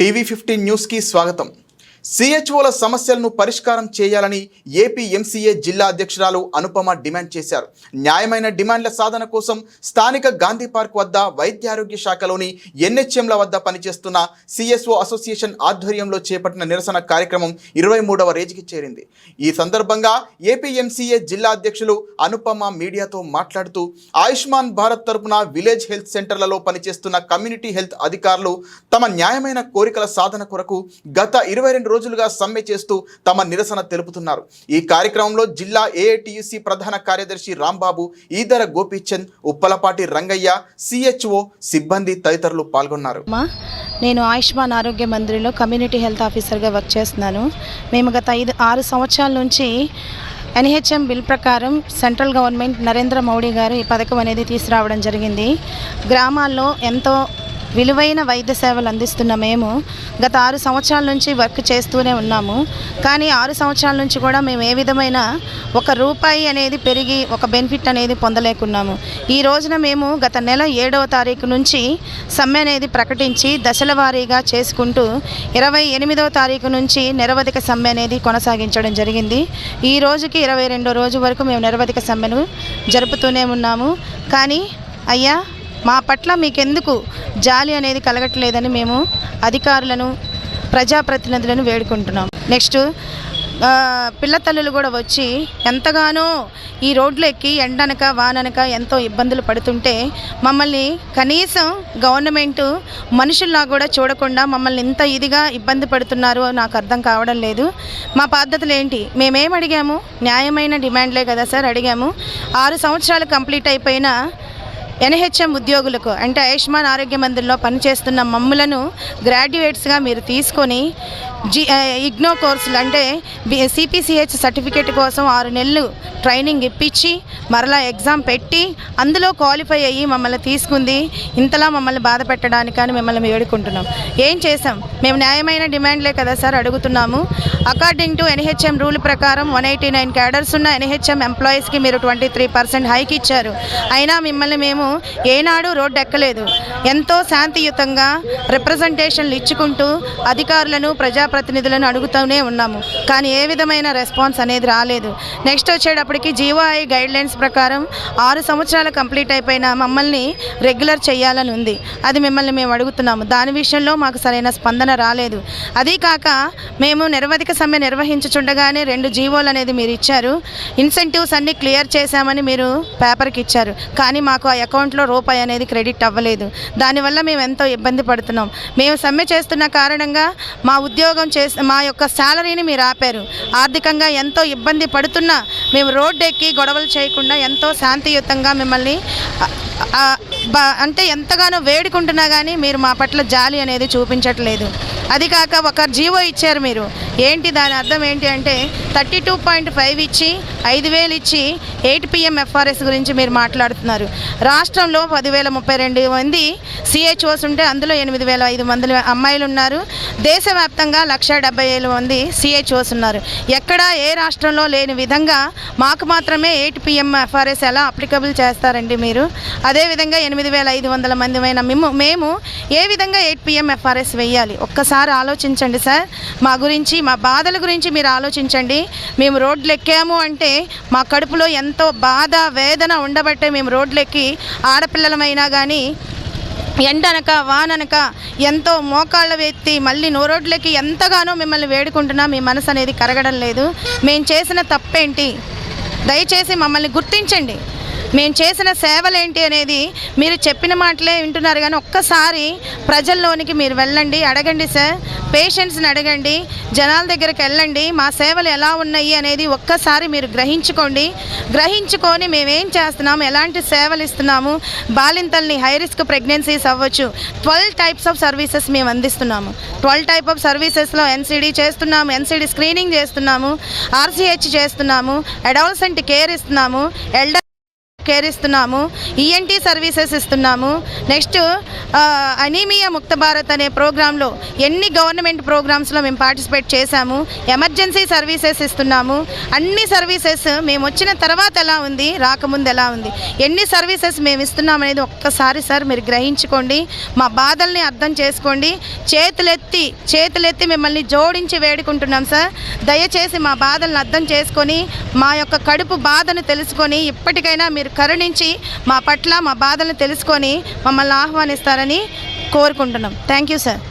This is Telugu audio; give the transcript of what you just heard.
టీవీ ఫిఫ్టీన్ న్యూస్కి స్వాగతం. సిహెచ్ఓల సమస్యలను పరిష్కారం చేయాలని ఏపీ ఎంసీఏ జిల్లా అధ్యక్షురాలు అనుపమ డిమాండ్ చేశారు. న్యాయమైన డిమాండ్ల సాధన కోసం స్థానిక గాంధీ పార్క్ వద్ద వైద్యారోగ్య శాఖలోని ఎన్హెచ్ఎంల వద్ద పనిచేస్తున్న సిఎస్ఓ అసోసియేషన్ ఆధ్వర్యంలో చేపట్టిన నిరసన కార్యక్రమం ఇరవై మూడవ రేజికి చేరింది. ఈ సందర్భంగా ఏపీ ఎంసీఏ జిల్లా అధ్యక్షులు అనుపమ మీడియాతో మాట్లాడుతూ ఆయుష్మాన్ భారత్ తరపున విలేజ్ హెల్త్ సెంటర్లలో పనిచేస్తున్న కమ్యూనిటీ హెల్త్ అధికారులు తమ న్యాయమైన కోరికల సాధన కొరకు గత ఇరవై రెండు రోజులుగా సమ్మె చేస్తూ తమ నిరసన తెలుపుతున్నారు. ఈ కార్యక్రమంలో జిల్లా ఏఐటియుసి ప్రధాన కార్యదర్శి రాంబాబు ఈదర గోపీచంద్ ఉప్పలపాటి రంగయ్య సిహెచ్ఓ సిబ్బంది తదితరులు పాల్గొన్నారు. నేను ఆయుష్మాన్ ఆరోగ్య మందిరిలో కమ్యూనిటీ హెల్త్ ఆఫీసర్గా వర్క్ చేస్తున్నాను. మేము గత ఐదు ఆరు సంవత్సరాల నుంచి ఎన్హెచ్ఎం బిల్ ప్రకారం సెంట్రల్ గవర్నమెంట్ నరేంద్ర మోడీ గారు ఈ పథకం అనేది తీసుకురావడం జరిగింది. గ్రామాల్లో ఎంతో విలువైన వైద్య సేవలు అందిస్తున్న మేము గత ఆరు సంవత్సరాల నుంచి వర్క్ చేస్తూనే ఉన్నాము. కానీ ఆరు సంవత్సరాల నుంచి కూడా మేము ఏ విధమైన ఒక రూపాయి అనేది పెరిగి ఒక బెనిఫిట్ అనేది పొందలేకున్నాము. ఈ రోజున మేము గత నెల ఏడవ తారీఖు నుంచి సమ్మె అనేది ప్రకటించి దశల వారీగా చేసుకుంటూ ఇరవై ఎనిమిదవ తారీఖు నుంచి నిరవధిక సమ్మె అనేది కొనసాగించడం జరిగింది. ఈ రోజుకి ఇరవై రెండో రోజు వరకు మేము నిరవధిక సమ్మెను జరుపుతూనే ఉన్నాము. కానీ అయ్యా మా పట్ల మీకెందుకు జాలి అనేది కలగట్లేదని మేము అధికారులను ప్రజాప్రతినిధులను వేడుకుంటున్నాం. నెక్స్ట్ పిల్లతల్లులు పిల్ల తల్లులు కూడా వచ్చి ఎంతగానో ఈ రోడ్లు ఎక్కి ఎండనక వాననక ఎంతో ఇబ్బందులు పడుతుంటే మమ్మల్ని కనీసం గవర్నమెంట్ మనుషుల్లా కూడా చూడకుండా మమ్మల్ని ఇంత ఇదిగా ఇబ్బంది పడుతున్నారు నాకు అర్థం కావడం లేదు. మా పద్ధతులు ఏంటి? మేమేం అడిగాము? న్యాయమైన డిమాండ్లే కదా సార్ అడిగాము. ఆరు సంవత్సరాలు కంప్లీట్ అయిపోయినా ఎన్హెచ్ఎం ఉద్యోగులకు అంటే ఆయుష్మాన్ ఆరోగ్య మందిర్లో పనిచేస్తున్న మమ్ములను గ్రాడ్యుయేట్స్గా మీరు తీసుకొని జి ఇగ్నో కోర్సులు అంటే సిపిసిహెచ్ సర్టిఫికేట్ కోసం ఆరు నెలలు ట్రైనింగ్ ఇప్పించి మరలా ఎగ్జామ్ పెట్టి అందులో క్వాలిఫై అయ్యి మమ్మల్ని తీసుకుంది. ఇంతలా మమ్మల్ని బాధ పెట్టడానికి మిమ్మల్ని వేడుకుంటున్నాం. ఏం చేసాం మేము న్యాయమైన డిమాండ్లే కదా సార్ అడుగుతున్నాము. అకార్డింగ్ టు ఎన్హెచ్ఎం రూల్ ప్రకారం వన్ ఎయిటీ నైన్ క్యాడర్స్ ఉన్న ఎన్హెచ్ఎం ఎంప్లాయీస్కి మీరు ట్వంటీ త్రీ పర్సెంట్ హైక్ ఇచ్చారు. అయినా మిమ్మల్ని మేము ఏనాడు రోడ్డు ఎక్కలేదు. ఎంతో శాంతియుతంగా రిప్రజెంటేషన్లు ఇచ్చుకుంటూ అధికారులను ప్రజాప్రతినిధులను అడుగుతూనే ఉన్నాము. కానీ ఏ విధమైన రెస్పాన్స్ అనేది రాలేదు. నెక్స్ట్ వచ్చేటప్పటికి జీవోఐ గైడ్ లైన్స్ ప్రకారం ఆరు సంవత్సరాలు కంప్లీట్ అయిపోయిన మమ్మల్ని రెగ్యులర్ చేయాలని ఉంది. అది మిమ్మల్ని మేము అడుగుతున్నాము. దాని విషయంలో మాకు సరైన స్పందన రాలేదు. అదీ కాక మేము నిరవధిక సమ్మె నిర్వహించుచుండగానే రెండు జీవోలు అనేది మీరు ఇచ్చారు. ఇన్సెంటివ్స్ అన్నీ క్లియర్ చేశామని మీరు పేపర్కి ఇచ్చారు. కానీ మాకు ఆ అకౌంట్లో రూపాయి అనేది క్రెడిట్ అవ్వలేదు. దానివల్ల మేము ఎంతో ఇబ్బంది పడుతున్నాం. మేము సమ్మె చేస్తున్న కారణంగా మా ఉద్యోగం చేసి మా యొక్క శాలరీని మీరు ఆపారు. ఆర్థికంగా ఎంతో ఇబ్బంది పడుతున్నా మేము రోడ్డు ఎక్కి గొడవలు చేయకుండా ఎంతో శాంతియుతంగా మిమ్మల్ని అంటే ఎంతగానో వేడుకుంటున్నా కానీ మీరు మా పట్ల జాలి అనేది చూపించట్లేదు. అది కాక ఒక జీవో ఇచ్చారు మీరు. ఏంటి దాని అర్థం ఏంటి అంటే థర్టీ టూ పాయింట్ ఫైవ్ ఇచ్చి ఐదు వేలు ఇచ్చి ఎయిట్ పిఎం ఎఫ్ఆర్ఎస్ గురించి మీరు మాట్లాడుతున్నారు. రాష్ట్రంలో పదివేల ముప్పై రెండు మంది సిహెచ్ఓస్ ఉంటే అందులో ఎనిమిది వేల ఐదు మంది అమ్మాయిలు ఉన్నారు. దేశవ్యాప్తంగా లక్ష డెబ్బై ఏడు మంది సిహెచ్ఓస్ ఉన్నారు. ఎక్కడా ఏ రాష్ట్రంలో లేని విధంగా మాకు మాత్రమే ఎయిట్ పిఎం ఎఫ్ఆర్ఎస్ ఎలా అప్లికబుల్ చేస్తారండి మీరు? అదేవిధంగా ఎనిమిది వేల ఐదు వందల మంది మేము మేము ఏ విధంగా ఎయిట్ పిఎం ఎఫ్ఆర్ఎస్ వెయ్యాలి ఒక్కసారి ఆలోచించండి సార్. మా గురించి మా బాధల గురించి మీరు ఆలోచించండి. మేము రోడ్లు ఎక్కాము అంటే మా కడుపులో ఎంతో బాధ వేదన ఉండబట్టే మేము రోడ్లు ఎక్కి ఆడపిల్లలమైనా కానీ ఎండనక వాననక ఎంతో మోకాళ్ళ వ్యక్తి మళ్ళీ నోరోడ్లకి ఎంతగానో మిమ్మల్ని వేడుకుంటున్నా మీ మనసు అనేది కరగడం లేదు. మేము చేసిన తప్పేంటి? దయచేసి మమ్మల్ని గుర్తించండి. మేము చేసిన సేవలేంటి అనేది మీరు చెప్పిన మాటలే వింటున్నారు కానీ ఒక్కసారి ప్రజల్లోనికి మీరు వెళ్ళండి అడగండి సార్. పేషెంట్స్ని అడగండి జనాల దగ్గరికి వెళ్ళండి మా సేవలు ఎలా ఉన్నాయి అనేది ఒక్కసారి మీరు గ్రహించుకోండి. గ్రహించుకొని మేమేం చేస్తున్నాము ఎలాంటి సేవలు ఇస్తున్నాము బాలింతల్ని హై రిస్క్ ప్రెగ్నెన్సీస్ అవ్వచ్చు. ట్వెల్వ్ టైప్స్ ఆఫ్ సర్వీసెస్ మేము అందిస్తున్నాము. ట్వెల్వ్ టైప్ ఆఫ్ సర్వీసెస్లో ఎన్సీడీ చేస్తున్నాము ఎన్సీడీ స్క్రీనింగ్ చేస్తున్నాము ఆర్సీహెచ్ చేస్తున్నాము అడాల్సెంట్ కేర్ ఇస్తున్నాము ఎల్డర్ కేర్ ఇస్తున్నాము ఈఎన్టీ సర్వీసెస్ ఇస్తున్నాము. నెక్స్ట్ అనీమియా ముక్త భారత్ అనే ప్రోగ్రాంలో ఎన్ని గవర్నమెంట్ ప్రోగ్రామ్స్లో మేము పార్టిసిపేట్ చేశాము ఎమర్జెన్సీ సర్వీసెస్ ఇస్తున్నాము. అన్ని సర్వీసెస్ మేము వచ్చిన తర్వాత ఎలా ఉంది రాకముందు ఎలా ఉంది ఎన్ని సర్వీసెస్ మేము ఇస్తున్నామనేది ఒక్కసారి సార్ మీరు గ్రహించుకోండి మా బాధల్ని అర్థం చేసుకోండి చేతులెత్తి చేతులెత్తి మిమ్మల్ని జోడించి వేడుకుంటున్నాం సార్. దయచేసి మా బాధలను అర్థం చేసుకొని మా యొక్క కడుపు బాధను తెలుసుకొని ఇప్పటికైనా మీరు కరుణించి మా పట్ల మా బాధలను తెలుసుకొని మమ్మల్ని ఆహ్వానిస్తారని కోరుకుంటున్నాం. Thank you sir